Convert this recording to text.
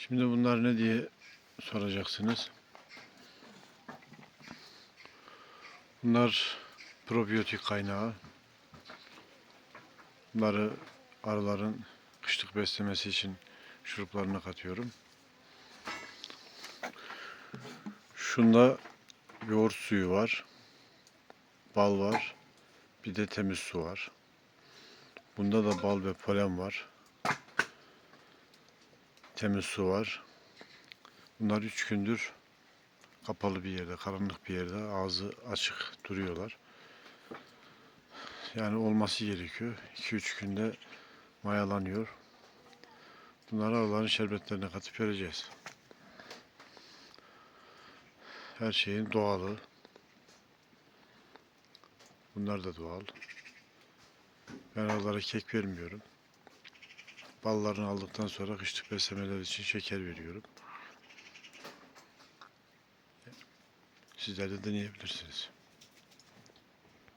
Şimdi bunlar ne diye soracaksınız. Bunlar probiyotik kaynağı. Bunları arıların kışlık beslemesi için şuruplarına katıyorum. Şunda yoğurt suyu var. Bal var. Bir de temiz su var. Bunda da bal ve polen var. Temiz su var. Bunlar üç gündür kapalı bir yerde, karanlık bir yerde ağzı açık duruyorlar. Yani olması gerekiyor. 2-3 günde mayalanıyor. Bunları arıların şerbetlerine katıp vereceğiz. Her şeyin doğalı. Bunlar da doğal. Ben arılara kek vermiyorum. Ballarını aldıktan sonra kışlık beslemeler için şeker veriyorum. Sizler de deneyebilirsiniz.